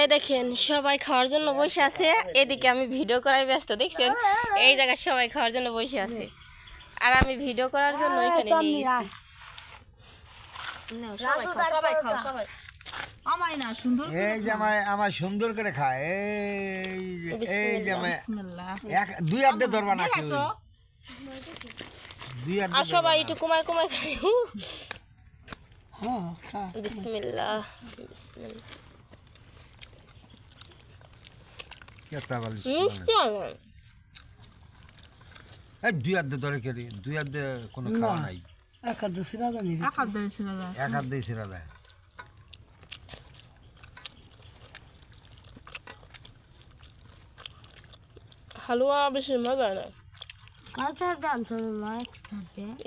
এই দেখেন সবাই খাওয়ার জন্য বসে আছে। এদিকে আমি ভিডিও করাই ব্যস্ত দেখছেন? এই জায়গায় সবাই খাওয়ার জন্য বসে আছে। আর আমি ভিডিও করার জন্য এখানে সবাই খাও সবাই খাও সবাই। আমায় না সুন্দর এই যে আমার সুন্দর করে খায়। এই দুই আড্ডে ধরবা না দুই আর সবাই একটু কুমায় কুমায় খাই হ্যাঁ খা বিসমিল্লাহ বিসমিল্লাহ কেতা বলিস মিষ্টি অনেক। এই দুই আড্ডে ধরে কেরি দুই আড্ডে কোনো খাওয়া নাই একাদশী ছিল না এক আড্ডে ছেড়ে দেয় হালুয়া বেশি মজা না কাঁচার দাম তো মাছ থাকে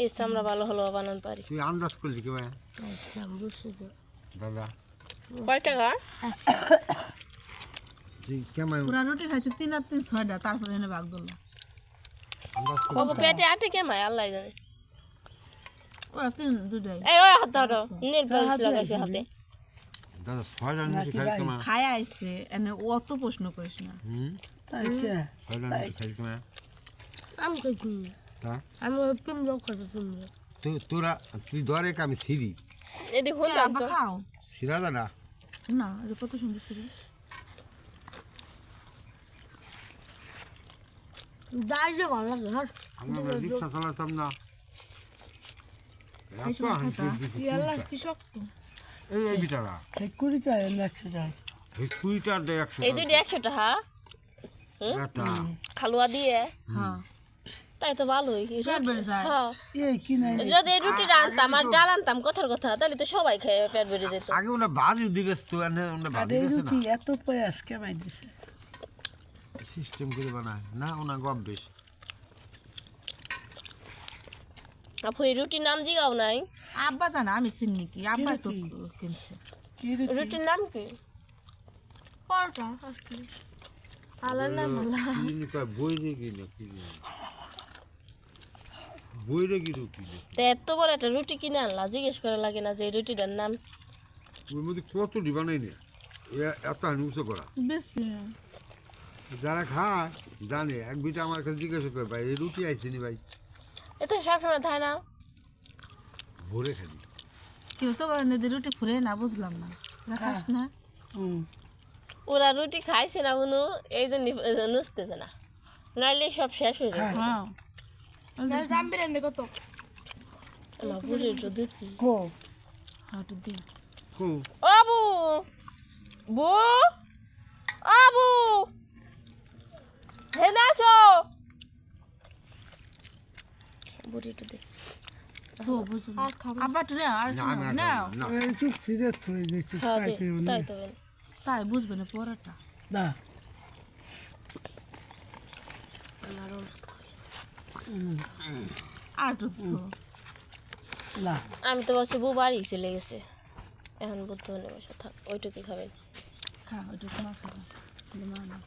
এই আমরা ভালো হালুয়া বানান পারি। তুই আন্দাজ করলি কি ভাই বুঝছি তো দাদা। কয় টাকা? তুই কেমন? পুরা রুটি খাইছে তিন আর তিন ছয়টা তারপরে এনে ভাগ দিল আন্দাজ করলি ওকে পেটে আটে কেমায় আল্লাহ জানে। ওরা তিন দুটাই। এই ওই হাতে হাটো নীল পালিশ লাগাইছে হাতে। দাদা ছয় নিচে খাই কেমন খায় আইছে এনে অত প্রশ্ন করিস না। হুম? নিচে খাই কেমন আমি তো কিনি তা আমি ওই পিমলো খাতে পিমলো তুই তোরা তুই ধরে আমি সিরি এটি হল খাও সিরা দা না? না যে কত সুন্দর ছিল ডাইলে ভালো লাগে হ্যাঁ। আমরা রিক্সা চালাতাম না। এত হাসি দিছি কি শক্ত। এই এই বিটারা। কুড়ি একশো টাকা এই একশো এই দুইটা একশো টাকা হালুয়া দিয়ে। হ্যাঁ। তাই তো ভালোই। হ্যাঁ। যদি এই রুটিটা আনতাম আর ডাল আনতাম কথার কথা তাহলে তো সবাই খেয়ে পেট বেড়ে যেত। আগে ওনা বাজি দিবেস তো ওনা বাজি দিবেস না। এত প্রয়াস কেমাই দিছে সিস্টেম করে বানায়। না ওনা গব বেশ। আপু এই রুটির নাম জিগাও নাই। আব্বা জানা আমি চিনি কি? আব্বা তো কিনছে। রুটির নাম কি? পরোটা আলার নাম কি নি কয় বই রে কি না কি রে বই রে কি রে কি এত বড় একটা রুটি কিনে আনলা জিজ্ঞেস করা লাগে না যে এই রুটিটার নাম। ওর মধ্যে কত ডিবানাই নে? এত হিংস করা। বেশ যারা খায় জানে এক বিটা আমার কাছে জিজ্ঞাসা করে ভাই এই রুটি আইছে নি ভাই? এত সবসময় থাকে না। ভোরে খালি কেউ তো নদী রুটি ফুরে না বুঝলাম না। খাস না? হুম ওরা রুটি খাইছে না বুনু এই জন্য নুসতেছে না। নাইলে সব শেষ হয়ে যাবে। বিরিয়ানি কত আমার বুড়ি কো একটু কো আবু বু আবু হে না বুড়ি একটু দে আর চুপ হ্যাঁ তাই তো তাই বুঝবে না পরাটা আমি তো বসে বউ বাড়ি চলে গেছে। এখন বুদ্ধ বসে থাক ওইটুকুই খাবেন খা ওইটুকু তোমার খাব। মা না।